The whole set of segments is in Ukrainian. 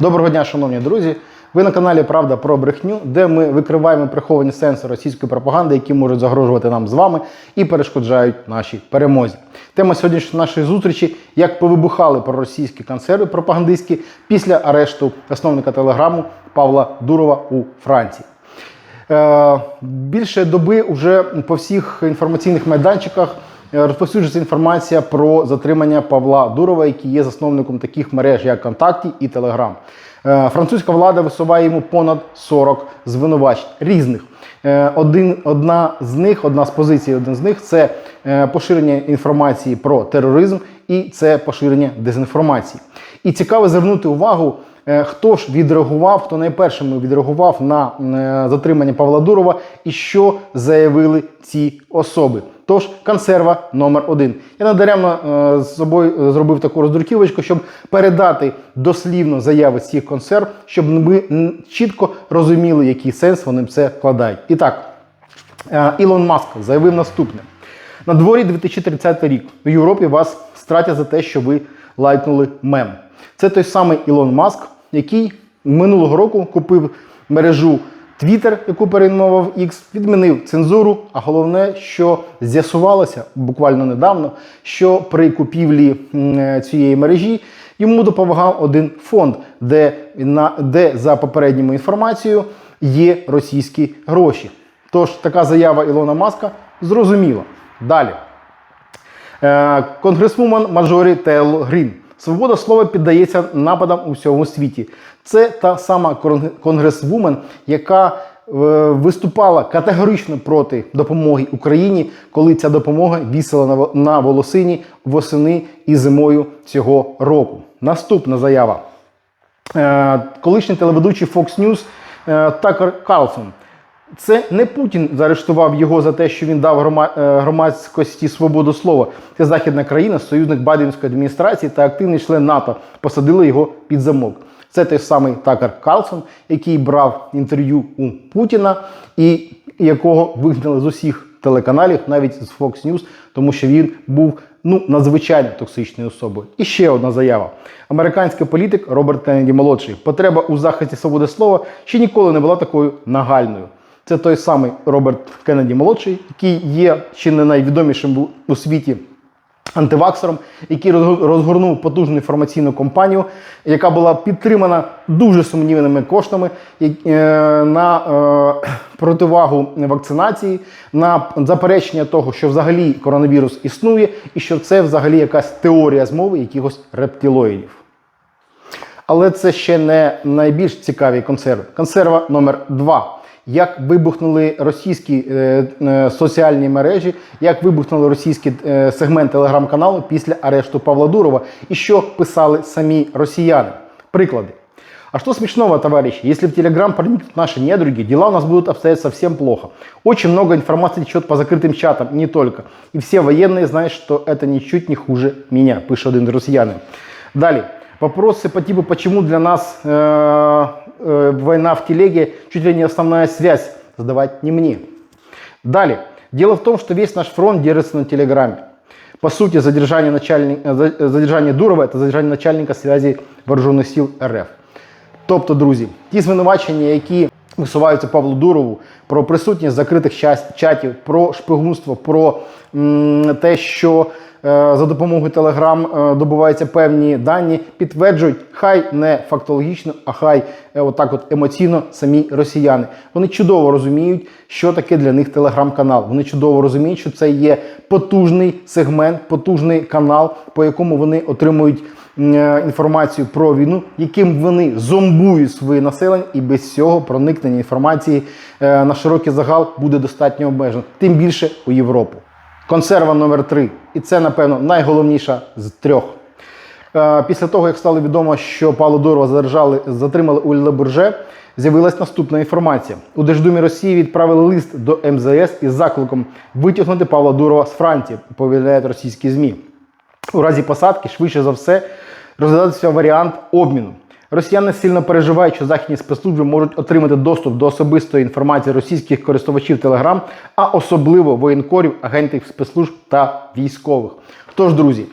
Доброго дня, шановні друзі. Ви на каналі Правда про брехню, де ми викриваємо приховані сенси російської пропаганди, які можуть загрожувати нам з вами і перешкоджають нашій перемозі. Тема сьогоднішньої нашої зустрічі: як повибухали проросійські консерви пропагандистські після арешту засновника телеграму Павла Дурова у Франції. Е, Більше доби вже по всіх інформаційних майданчиках розповсюджується інформація про затримання Павла Дурова, який є засновником таких мереж, як ВКонтакті і Телеграм. Е, Французька влада висуває йому понад 40 звинувачень різних. Е, Один, одна з них, одна з позицій, один з них це е, поширення інформації про тероризм і це поширення дезінформації. І цікаво звернути увагу. Е, Хто ж відреагував, хто найпершими відреагував на е, затримання Павла Дурова і що заявили ці особи? Тож консерва номер один. Я надаремно е, з собою е, зробив таку роздруківочку, щоб передати дослівно заяви цих консерв, щоб ми чітко розуміли, який сенс вони це вкладають. І так, е, Ілон Маск заявив наступне: на дворі 2030 рік в Європі вас стратять за те, що ви лайкнули мем. Це той самий Ілон Маск, який минулого року купив мережу Twitter, яку перейменував X, відмінив цензуру. А головне, що з'ясувалося буквально недавно, що при купівлі цієї мережі йому допомагав один фонд, де, на, де за попередньою інформацією є російські гроші. Тож така заява Ілона Маска зрозуміла. Далі. Е, Конгресвумен Мажорі Тейл Грін. Свобода слова піддається нападам у всьому світі. Це та сама кон- конгресвумен, яка е, виступала категорично проти допомоги Україні, коли ця допомога вісила на волосині восени і зимою цього року. Наступна заява. Е, колишній телеведучий Fox News е, Такер Карлсон. Це не Путін заарештував його за те, що він дав е, громадськості свободу слова. Це західна країна, союзник Байденської адміністрації та активний член НАТО посадили його під замок. Це той самий Такер Карлсон, який брав інтерв'ю у Путіна і якого вигнали з усіх телеканалів, навіть з Fox News, тому що він був ну надзвичайно токсичною особою. І ще одна заява: американський політик Роберт Кеннеді молодший. Потреба у захисті свободи слова ще ніколи не була такою нагальною. Це той самий Роберт Кеннеді молодший, який є чи не найвідомішим у- світі антиваксером, який розгорнув потужну інформаційну кампанію, яка була підтримана дуже сумнівними коштами е, на е, противагу вакцинації, на заперечення того, що взагалі коронавірус існує, і що це взагалі якась теорія змови якихось рептилоїдів. Але це ще не найбільш цікаві консерви. Консерва номер 2 Як вибухнули російські е, е, соціальні мережі, як вибухнули російський е, сегмент телеграм-каналу після арешту Павла Дурова, і що писали самі росіяни. Приклади. А что смешного, товарищи? Если в Телеграм проникнут наши недруги, дела у нас будут обстоять совсем плохо. Очень много информации течет по закрытым чатам, и не только. И все военные знают, что это ничуть не хуже меня, пишет один россиянин. Далее. Вопросы по типу, почему для нас э, э, война в телеге чуть ли не основная связь, задавать не мне. Далее. Дело в том, что весь наш фронт держится на Телеграме. По сути, задержание, начальника, за- задержание Дурова – это задержание начальника связи вооруженных сил РФ. Тобто, друзі, ті звинувачення, які висуваються Павлу Дурову про присутність закритих час- чатів, про шпигунство, про м, те, що е, за допомогою Телеграм е, добуваються певні дані, підтверджують хай не фактологічно, а хай е, отак от емоційно самі росіяни. Вони чудово розуміють, що таке для них телеграм-канал. Вони чудово розуміють, що це є потужний сегмент, потужний канал, по якому вони отримують е, інформацію про війну, яким вони зомбують своє населення, і без цього проникнення інформації е, на широкий загал буде достатньо обмежено, тим більше у Європу. Консерва номер 3 І це, напевно, найголовніша з трьох. Е, Після того, як стало відомо, що Павла Дурова задержали, затримали у Лебурже, з'явилась наступна інформація. У Держдумі Росії відправили лист до МЗС із закликом витягнути Павла Дурова з Франції, повідомляють російські ЗМІ. У разі посадки, швидше за все, розглядатися варіант обміну. Росіяни сильно переживають, що західні спецслужби можуть отримати доступ до особистої інформації російських користувачів Телеграм, а особливо воєнкорів, агентів спецслужб та військових. Тож, друзі,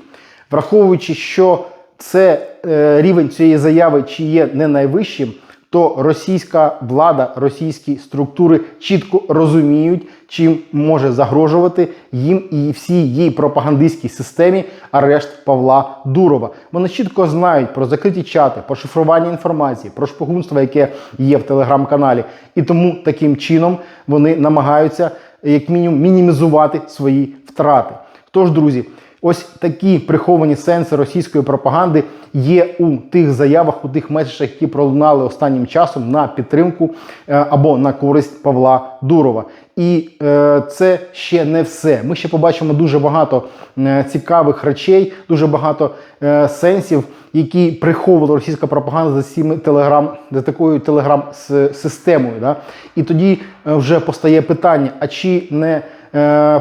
враховуючи, що це е, рівень цієї заяви чи є не найвищим, то російська влада, російські структури чітко розуміють, чим може загрожувати їм і всій її пропагандистській системі арешт Павла Дурова. Вони чітко знають про закриті чати, про шифрування інформації, про шпигунство, яке є в телеграм-каналі, і тому таким чином вони намагаються як мінімум мінімізувати свої втрати. Тож, друзі. Ось такі приховані сенси російської пропаганди є у тих заявах, у тих меседжах, які пролунали останнім часом на підтримку е, або на користь Павла Дурова. І е, це ще не все. Ми ще побачимо дуже багато е, цікавих речей, дуже багато е, сенсів, які приховувала російська пропаганда за цими телеграм, за такою телеграм-системою. Да? І тоді е, вже постає питання: а чи не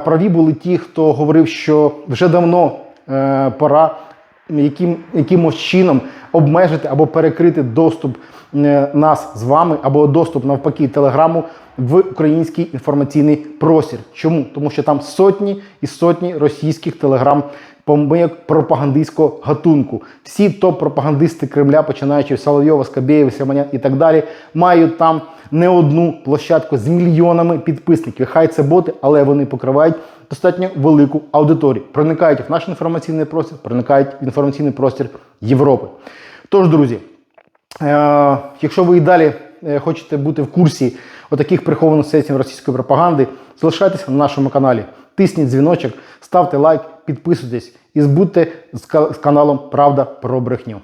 праві були ті, хто говорив, що вже давно е, пора яким, якимось чином обмежити або перекрити доступ е, нас з вами, або доступ навпаки телеграму в український інформаційний простір. Чому? Тому що там сотні і сотні російських телеграм помийок пропагандистського гатунку. Всі топ-пропагандисти Кремля, починаючи з Соловйова, Скабєєва, Сяманян і так далі, мають там не одну площадку з мільйонами підписників. Хай це боти, але вони покривають достатньо велику аудиторію. Проникають в наш інформаційний простір, проникають в інформаційний простір Європи. Тож, друзі, е, якщо ви і далі е, хочете бути в курсі отаких прихованих сесій російської пропаганди, залишайтеся на нашому каналі, тисніть дзвіночок, ставте лайк, підписуйтесь і збудьте з каналом Правда про брехню.